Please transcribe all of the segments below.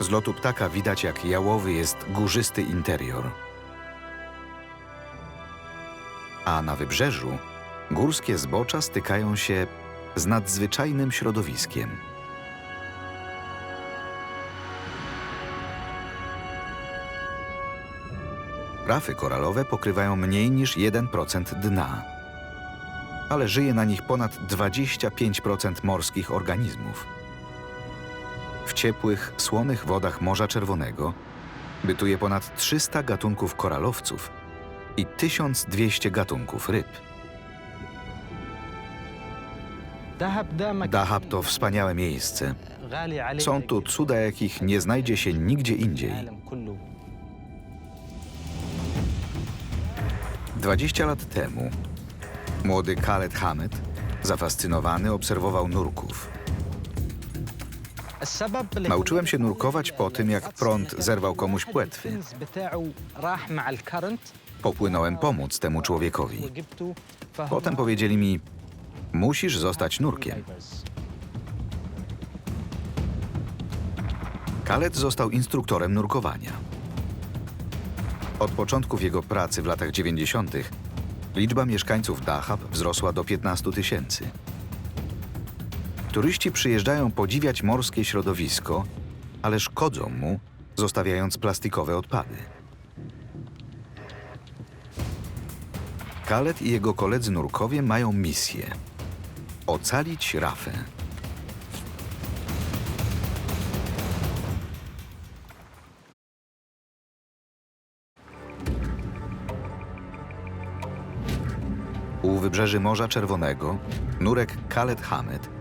Z lotu ptaka widać, jak jałowy jest górzysty interior. A na wybrzeżu górskie zbocza stykają się z nadzwyczajnym środowiskiem. Rafy koralowe pokrywają mniej niż 1% dna, ale żyje na nich ponad 25% morskich organizmów. W ciepłych, słonych wodach Morza Czerwonego bytuje ponad 300 gatunków koralowców i 1200 gatunków ryb. Dahab to wspaniałe miejsce. Są tu cuda, jakich nie znajdzie się nigdzie indziej. 20 lat temu młody Khaled Hamed, zafascynowany, obserwował nurków. Nauczyłem się nurkować po tym, jak prąd zerwał komuś płetwy. Popłynąłem pomóc temu człowiekowi. Potem powiedzieli mi: Musisz zostać nurkiem. Khaled został instruktorem nurkowania. Od początków jego pracy w latach 90. liczba mieszkańców Dahab wzrosła do 15 tysięcy. Turyści przyjeżdżają podziwiać morskie środowisko, ale szkodzą mu, zostawiając plastikowe odpady. Khaled i jego koledzy nurkowie mają misję ocalić rafę. U wybrzeży Morza Czerwonego nurek Khaled Hamed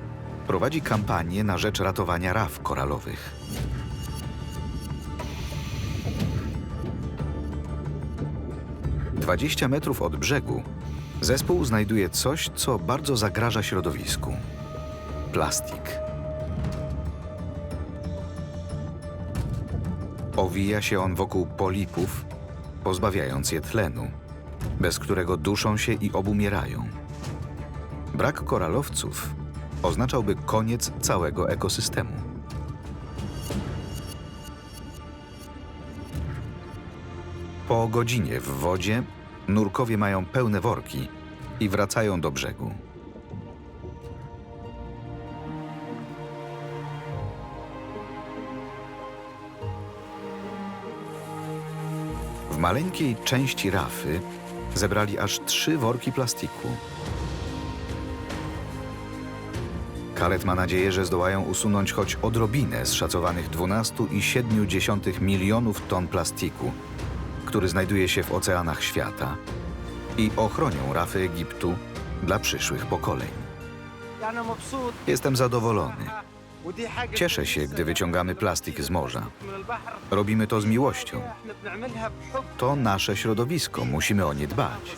prowadzi kampanię na rzecz ratowania raf koralowych. Dwadzieścia metrów od brzegu zespół znajduje coś, co bardzo zagraża środowisku. Plastik. Owija się on wokół polipów, pozbawiając je tlenu, bez którego duszą się i obumierają. Brak koralowców oznaczałby koniec całego ekosystemu. Po godzinie w wodzie nurkowie mają pełne worki i wracają do brzegu. W maleńkiej części rafy zebrali aż trzy worki plastiku. Karet ma nadzieję, że zdołają usunąć choć odrobinę z szacowanych 12,7 milionów ton plastiku, który znajduje się w oceanach świata i ochronią rafy Egiptu dla przyszłych pokoleń. Jestem zadowolony. Cieszę się, gdy wyciągamy plastik z morza. Robimy to z miłością. To nasze środowisko, musimy o nie dbać.